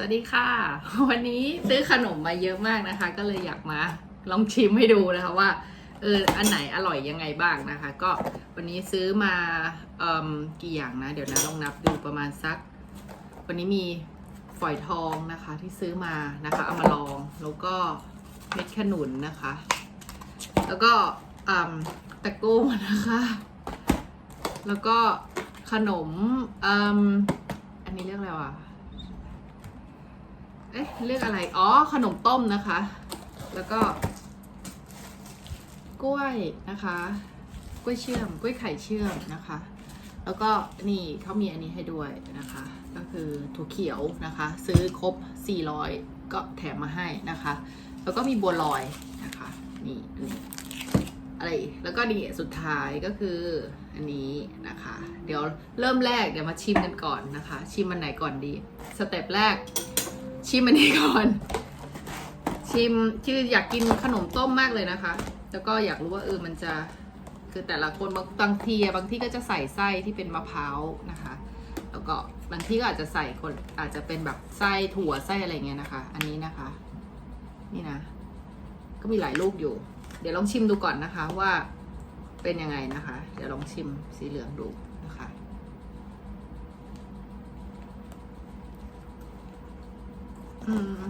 วัสดีค่ะ วันนี้ซื้อขนมมาเยอะมากนะคะ ก็เลยอยากมาลองชิมให้ดูนะคะว่าเอออันไหนอร่อยยังไงบ้างนะคะ ก็วันนี้ซื้อมาเอ่มกี่อย่างนะ เดี๋ยวนะลองนับดูประมาณสัก วันนี้มีฝอยทองนะคะที่ซื้อมานะคะเอามาลองแล้วก็เม็ดขนุนนะคะ แล้วก็อืมตะโก้นะคะ แล้วก็ขนมอืมอันนี้เรียกอะไรวะ เอ๊ะเรียกอะไร อ๋อ ขนมต้มนะคะ แล้วก็ กล้วยนะคะ กล้วยเชื่อม กล้วยไข่เชื่อมนะคะ แล้วก็นี่เขามีอันนี้ให้ด้วยนะคะ ก็คือถั่วเขียวนะคะ ซื้อครบ 400 ก็แถมมาให้นะคะ แล้วก็มีบัวลอยนะคะ นี่อันนี้อะไรแล้วก็นี่สุดท้ายก็คืออันนี้นะคะ เดี๋ยวเริ่มแรกเดี๋ยวมาชิมกันก่อนนะคะ ชิมมันไหนก่อนดี สเต็ปแรก ชิมอันนี้ก่อน ชิมชื่ออยากกินขนมต้มมากเลยนะคะ แล้วก็อยากรู้ว่าเออมันจะคือแต่ละคนบางบางทีบางที่ก็จะใส่ไส้ที่เป็นมะพร้าวนะคะ แล้วก็บางที่ก็อาจจะใส่คนอาจจะเป็นแบบไส้ถั่วไส้อะไรเงี้ยนะคะ อันนี้นะคะ นี่นะ ก็มีหลายลูกอยู่ เดี๋ยวลองชิมดูก่อนนะคะว่าเป็นยังไงนะคะ เดี๋ยวลองชิมสีเหลืองดูนะคะ อืม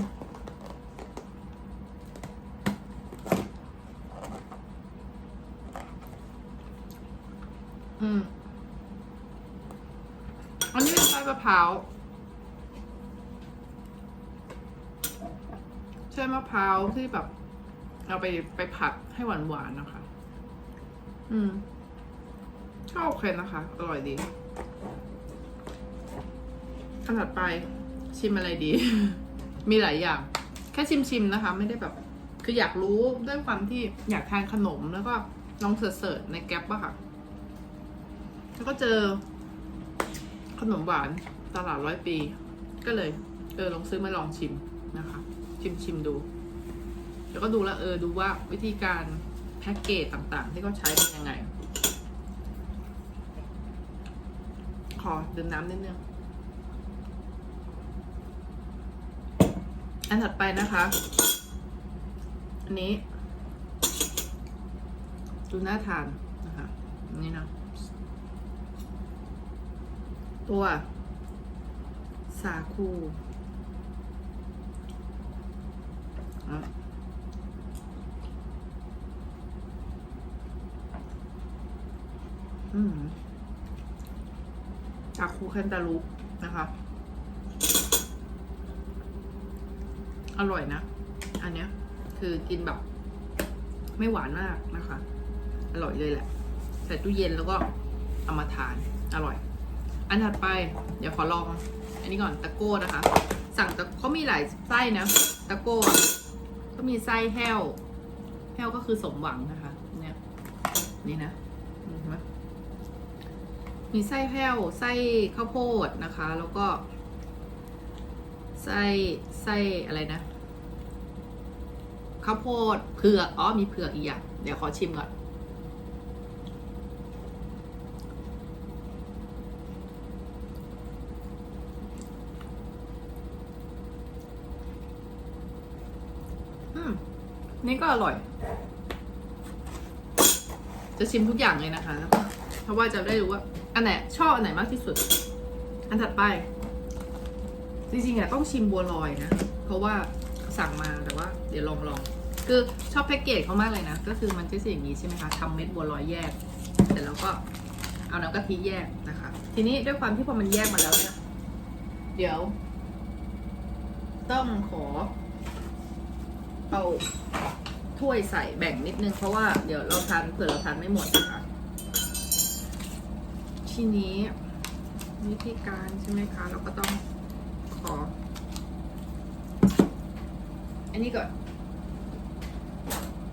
อืมอันนี้เป็นไส้มะพร้าวใช่มะพร้าวที่แบบ เอาไปไปผัดให้หวานหวานๆนะคะ อืมก็โอเคนะคะ อร่อยดีอันถัดไปชิมอะไรดี มีหลายอย่าง แค่ชิมชิมๆนะคะ ไม่ได้แบบ คืออยากรู้ด้วยความที่อยากทานขนมแล้วก็ลองเสิร์ชในแก๊ปอะค่ะ แล้วก็เจอ ขนมหวานตลาดร้อยปี ก็เลย เออลองซื้อมาลองชิมนะคะ ชิมชิมดูแล้วก็ดูแลวเออดูว่าวิธีการแพ็กเกจต่างๆ ที่เขาใช้เป็นยังไง ขอดื่มน้ำนิดนึง อันถัดไปนะคะ อันนี้ ดูน่าทานนะคะนนี้นะตัว สาคูอืมสาคูแคนตาลูปนะคะ อร่อยนะ อันเนี้ย คือกินแบบ ไม่หวานมากนะคะ อร่อยเลยแหละ ใส่ตู้เย็นแล้วก็เอามาทาน อร่อย อันถัดไป เดี๋ยวขอลอง อันนี้ก่อนตะโก้นะคะ สั่งตะเขามีหลายไส้นะ ตะโก้ก็มีไส้แห้ว แห้วก็คือสมหวังนะคะ เนี่ย นี่นะเห็นไหมมีไส้แห้ว ไส้ข้าวโพดนะคะ แล้วก็ ไส้ ไส้อะไรนะ ข้าวโพดเผือกอ๋อมีเผือกอีกอย่างเดี๋ยวขอชิมก่อนอืมนี่ก็อร่อย จะชิมทุกอย่างเลยนะคะ เพราะว่าจะได้รู้ว่า อันไหนชอบอันไหนมากที่สุด อันถัดไป จริงๆอะต้องชิมบัวลอยนะ เพราะว่า สั่งมาแต่ว่าเดี๋ยวลองลองคือชอบแพ็กเกจเขามากเลยนะ ก็คือมันจะเป็นอย่างนี้ใช่ไหมคะทำเม็ดบัวลอยแยก เสร็จแล้วก็เอาน้ำกะทิแยกนะคะ ทีนี้ด้วยความที่พอมันแยกมาแล้วเนี่ยเดี๋ยว ต้องขอ เอาถ้วยใส่แบ่งนิดนึงเพราะว่าเดี๋ยวเราทานเผื่อเราทานไม่หมดนะคะทีนี้วิธีการใช่ไหมคะ เราก็ต้องขอ อันนี้ก่อน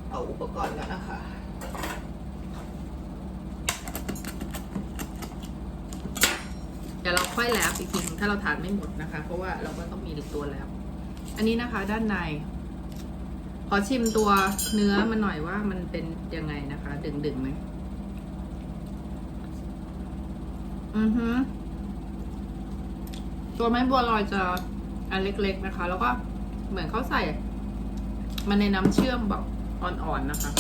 เอาอุปกรณ์ก่อนนะคะเดี๋ยวเราค่อยแลบอีกทีนึงถ้าเราทานไม่หมดนะคะ เพราะว่าเราก็ต้องมีตัวแลบอันนี้นะคะด้านใน ขอชิมตัวเนื้อมันหน่อยว่ามันเป็นยังไงนะคะ ดึงดึงไหมอือฮึตัวไม้บัวลอยจะอันเล็ก ๆ นะคะ แล้วก็เหมือนเขาใส่ มันในน้ำเชื่อมแบบอ่อนๆนะคะ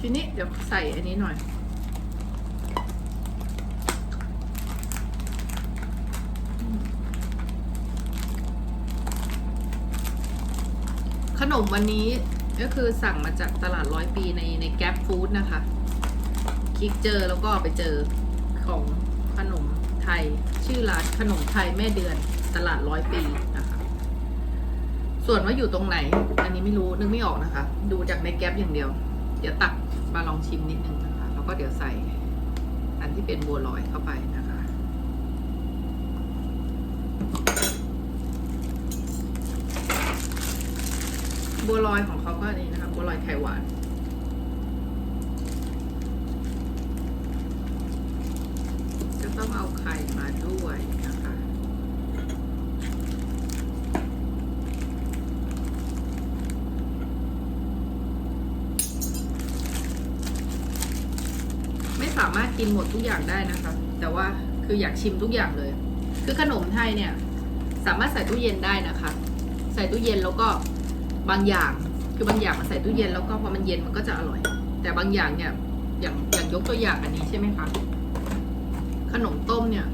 ทีนี้เดี๋ยวใส่อันนี้หน่อย ขนมวันนี้ก็คือสั่งมาจากตลาดร้อยปีในในแก p ฟู้ดนะคะ คลิกเจอแล้วก็ไปเจอของขนมไทย ชื่อร้านขนมไทยแม่เดือนตลาดร้อยปี ส่วนว่าอยู่ตรงไหน อันนี้ไม่รู้นึกไม่ออกนะคะ ดูจากในแก๊ปอย่างเดียว เดี๋ยวตักมาลองชิมนิดนึงนะคะ แล้วก็เดี๋ยวใส่ อันที่เป็นบัวลอยเข้าไปนะคะ บัวลอยของเขาก็นี่นะคะ บัวลอยไข่หวานจะต้องเอาไข่มาด้วยนะคะ ไม่สามารถกินหมดทุกอย่างได้นะคะ แต่ว่าคืออยากชิมทุกอย่างเลย คือขนมไทยเนี่ย สามารถใส่ตู้เย็นได้นะคะ ใส่ตู้เย็นแล้วก็บางอย่าง คือบางอย่างมันใส่ตู้เย็นแล้วก็พอมันเย็นมันก็จะอร่อย แต่บางอย่างเนี่ย อย่างอย่างยกตัวอย่างอันนี้ใช่ไหมคะ ขนมต้มเนี่ย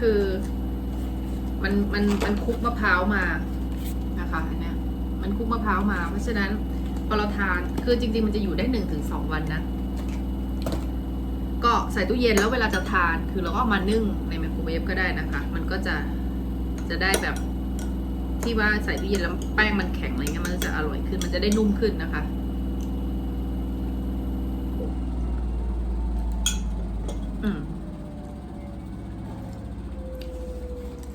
คือ มันมันมันคลุกมะพร้าวมานะคะอันเนี้ยมันคลุกมะพร้าวมา เพราะฉะนั้นพอเราทาน คือจริงๆมันจะอยู่ได้หนึ่งถึงสองวันนะ ก็ใส่ตู้เย็นแล้วเวลาจะทาน คือเราก็มานึ่งในไมโครเวฟก็ได้นะคะ มันก็จะจะได้แบบที่ว่าใส่ตู้เย็นแล้วแป้งมันแข็งอะไรเงี้ยมันจะอร่อยขึ้น มันจะได้นุ่มขึ้นนะคะอืม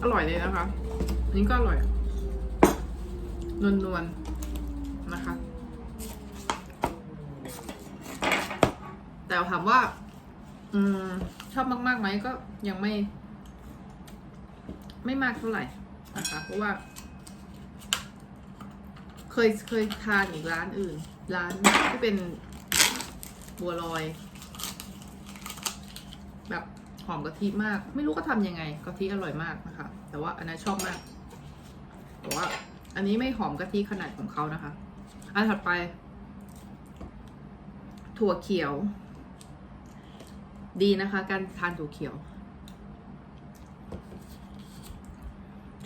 อร่อยเลยนะคะ อันนี้ก็อร่อย นวลนวลๆนะคะ แต่ถามว่า อืม ชอบมากๆไหมก็ยังไม่ ไม่มากเท่าไหร่นะคะเพราะว่า เคยเคยทานอีกร้านอื่น ร้านที่เป็นบัวลอย แบบหอมกะทิมาก ไม่รู้ก็ทำยังไงกะทิอร่อยมากนะคะ แต่ว่าอันนั้นชอบมากแต่ว่า อันนี้ไม่หอมกะทิขนาดของเขานะคะ อันถัดไป ถั่วเขียว ดีนะคะ การทานถั่วเขียว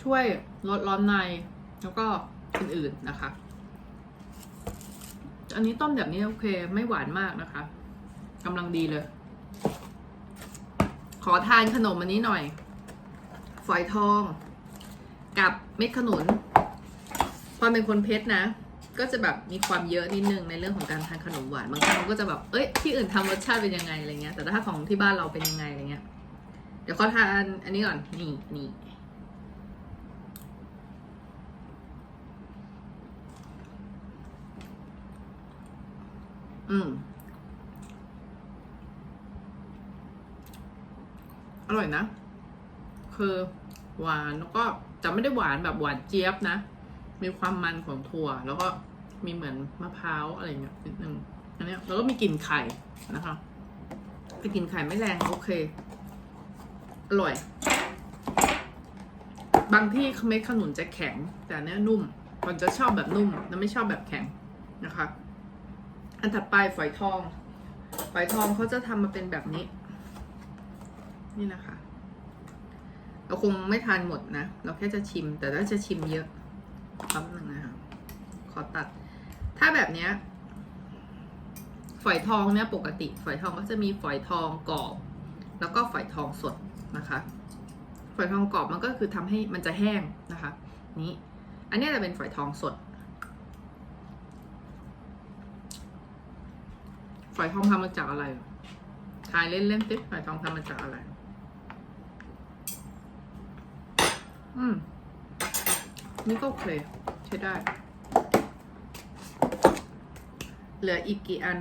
ช่วยลดร้อนใน แล้วก็อื่นๆนะคะ อันนี้ต้มแบบนี้โอเค ไม่หวานมากนะคะกำลังดีเลย ขอทานขนมอันนี้หน่อย ฝอยทอง กับเม็ดขนุนพอเป็นคนเพชรนะ ก็จะแบบมีความเยอะนิดนึงในเรื่องของการทานขนมหวานบางครั้งก็จะแบบเอ้ยที่อื่นทำรสชาติเป็นยังไงอะไรเงี้ยแต่ถ้าของที่บ้านเราเป็นยังไงอะไรเงี้ยเดี๋ยวขอทานอันนี้ก่อนนี่นี่อืม อร่อยนะ คือหวานแล้วก็แต่ไม่ได้หวานแบบหวานเจี๊ยบนะ มีความมันของถั่วแล้วก็ มีเหมือนมะพร้าวอะไรเงี้ยนิดนึงอันนี้แล้วก็มีกลิ่นไข่นะคะแต่กลิ่นไข่ไม่แรงโอเค อร่อย บางที่เม็ดขนุนจะแข็ง แต่อันเนี้ยนุ่มคนจะชอบแบบนุ่มแล้วไม่ชอบแบบแข็งนะคะ อันถัดไปฝอยทอง ฝอยทองเขาจะทำมาเป็นแบบนี้ นี่นะคะเราคงไม่ทานหมดนะ เราแค่จะชิม แต่ถ้าจะชิมเยอะแป๊บหนึ่งนะคะ ขอตัด ถ้าแบบเนี้ยฝอยทองเนี่ยปกติ ฝอยทองก็จะมีฝอยทองกรอบ แล้วก็ฝอยทองสดนะคะ ฝอยทองกรอบมันก็คือทำให้มันจะแห้งนะคะ นี้ อันนี้จะเป็นฝอยทองสด ฝอยทองทำมาจากอะไรทายเล่นเล่นๆสิฝอยทองทำมาจากอะไร อืมนี่ก็โอเคใช้ได้ เหลืออีกกี่อัน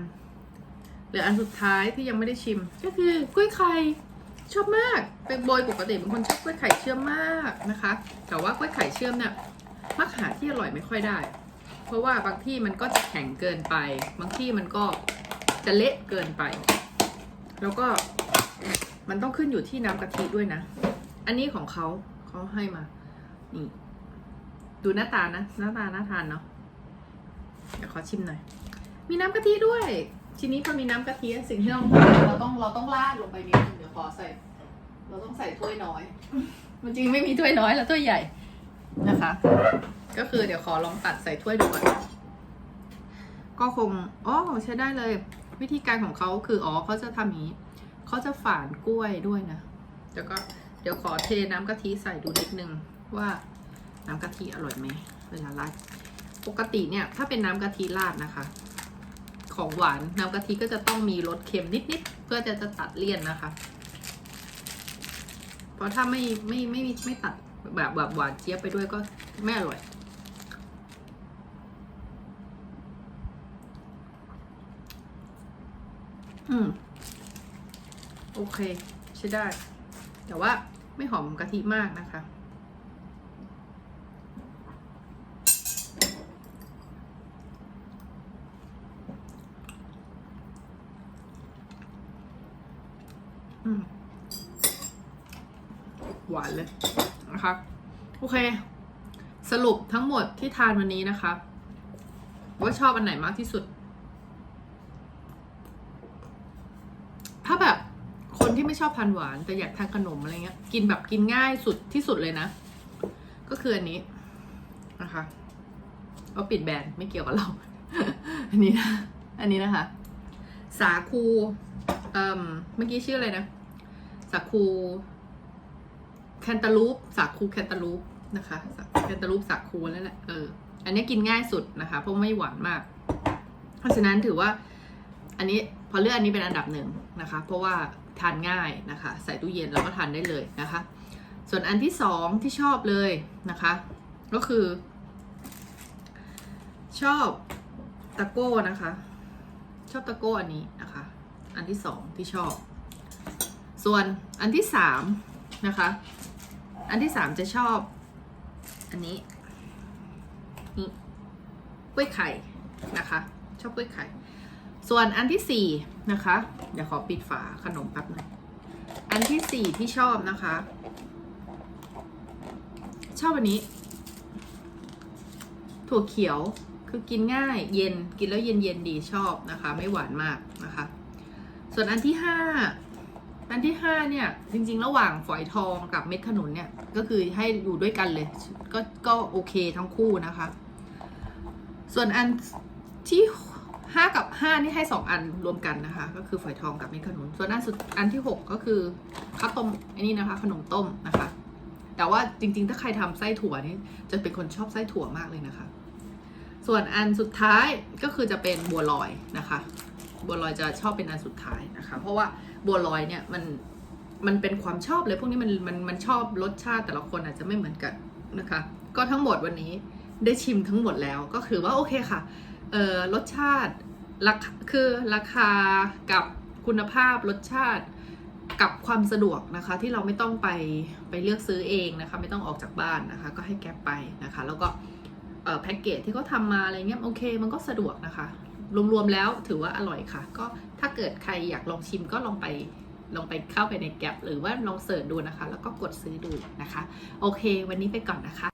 เหลืออันสุดท้ายที่ยังไม่ได้ชิม ก็คือกล้วยไข่ชอบมากเป็นโบยปกติเป็นคนชอบกล้วยไข่เชื่อมมากนะคะ แต่ว่ากล้วยไข่เชื่อมเนี่ยมักหาที่อร่อยไม่ค่อยได้ เพราะว่าบางที่มันก็จะแข็งเกินไป บางที่มันก็จะเละเกินไป แล้วก็มันต้องขึ้นอยู่ที่น้ำกะทิด้วยนะ อันนี้ของเขาเขาให้มา นี่ ดูหน้าตานะ หน้าตาน่าทานเนาะเดี๋ยวขอชิมหน่อย มีน้ำกะทิด้วย ทีนี้พอมีน้ำกะทิสิ่งที่เราเราต้องเราต้องราดลงไปนิดนึงเดี๋ยวขอใส่ เราต้องใส่ถ้วยน้อยมันจริงไม่มีถ้วยน้อยแล้วถ้วยใหญ่นะคะ ก็คือเดี๋ยวขอลองตัดใส่ถ้วยดูก่อนก็คงอ๋อใช้ได้เลย วิธีการของเขาคืออ๋อเขาจะทำอย่างนี้เขาจะฝานกล้วยด้วยนะเดี๋ยวก็เดี๋ยวขอเทน้ำกะทิใส่ดูนิดนึงว่าน้ำกะทิอร่อยไหมเวลาราดปกติเนี่ย ถ้าเป็นน้ำกะทิราดนะคะ ของหวานน้ำกะทิก็จะต้องมีรสเค็มนิดๆเพื่อจะจะตัดเลี่ยนนะคะ เพราะถ้าไม่ไม่ไม่ไม่ไม่ตัดแบบแบบหวานเจี๊ยบไปด้วยก็ไม่อร่อยอืม โอเค ใช้ได้ แต่ว่าไม่หอมกะทิมากนะคะ อืม หวานเลยนะคะ โอเค สรุปทั้งหมดที่ทานวันนี้นะคะ ว่าชอบอันไหนมากที่สุด ถ้าแบบคนที่ไม่ชอบทานหวาน แต่อยากทานขนมอะไรเงี้ย กินแบบกินง่ายสุดที่สุดเลยนะ ก็คืออันนี้นะคะก็ปิดแบรนด์ไม่เกี่ยวกับเรา อันนี้นะ อันนี้นะคะ สาคูเอ่มเมื่อกี้ชื่ออะไรนะ สาคู แคนตาลูปสาคูแคนตาลูปนะคะแคนตาลูปสาคูนั่นแหละเอออันนี้กินง่ายสุดนะคะ เพราะไม่หวานมาก เพราะฉะนั้นถือว่า อันนี้พอเลือกอันนี้เป็นอันดับหนึ่งนะคะ เพราะว่าทานง่ายนะคะ ใส่ตู้เย็นแล้วก็ทานได้เลยนะคะ ส่วนอันที่สองที่ชอบเลยนะคะ ก็คือ ชอบตะโก้นะคะ ชอบตะโก้อันนี้นะคะ อันที่สองที่ชอบ ส่วนอันที่สามนะคะ อันที่สามจะชอบ อันนี้นี่กล้วยไข่นะคะ ชอบกล้วยไข่ ส่วนอันที่สี่นะคะเดี๋ยวขอปิดฝาขนมแป๊บหนึงอันที่สี่ที่ชอบนะคะ ชอบอันนี้ ถั่วเขียวคือกินง่ายเย็นกินแล้วเย็นเย็นดีชอบนะคะ ไม่หวานมากนะคะ ส่วนอันที่ห้า อันที่ห้าเนี่ยจริง ๆ ระหว่างฝอยทองกับเม็ดขนุนเนี่ยก็คือให้อยู่ด้วยกันเลย ก็ก็โอเคทั้งคู่นะคะ ส่วนอันที่ห้ากับห้านี่ให้สองอันรวมกันนะคะ ก็คือฝอยทองกับเม็ดขนุน ส่วนอันสุดอันที่หกก็คือข้าวต้มอันนี้นะคะ ขนมต้มนะคะ แต่ว่าจริง ๆ ถ้าใครทำไส้ถั่วนี่จะเป็นคนชอบไส้ถั่วมากเลยนะคะ ส่วนอันสุดท้ายก็คือจะเป็นบัวลอยนะคะ บัวลอยจะชอบเป็นอันสุดท้ายนะคะ เพราะว่าบัวลอยเนี่ยมันมันเป็นความชอบเลย พวกนี้มันมันมันชอบรสชาติแต่ละคนอาจจะไม่เหมือนกันนะคะ ก็ทั้งหมดวันนี้ได้ชิมทั้งหมดแล้วก็คือว่าโอเคค่ะเอ่อรสชาติราคาคือราคากับคุณภาพรสชาติกับความสะดวกนะคะที่เราไม่ต้องไปไปเลือกซื้อเองนะคะ ไม่ต้องออกจากบ้านนะคะ ก็ให้แก๊ปไปนะคะ แล้วก็แพ็กเกจที่เขาทำมาอะไรเงี้ยโอเค มันก็สะดวกนะคะ รวมๆแล้วถือว่าอร่อยค่ะ ก็ถ้าเกิดใครอยากลองชิมก็ลองไปลองไปเข้าไปในแก็บหรือว่าลองเสิร์ชดูนะคะ แล้วก็กดซื้อดูนะคะ โอเค วันนี้ไปก่อนนะคะ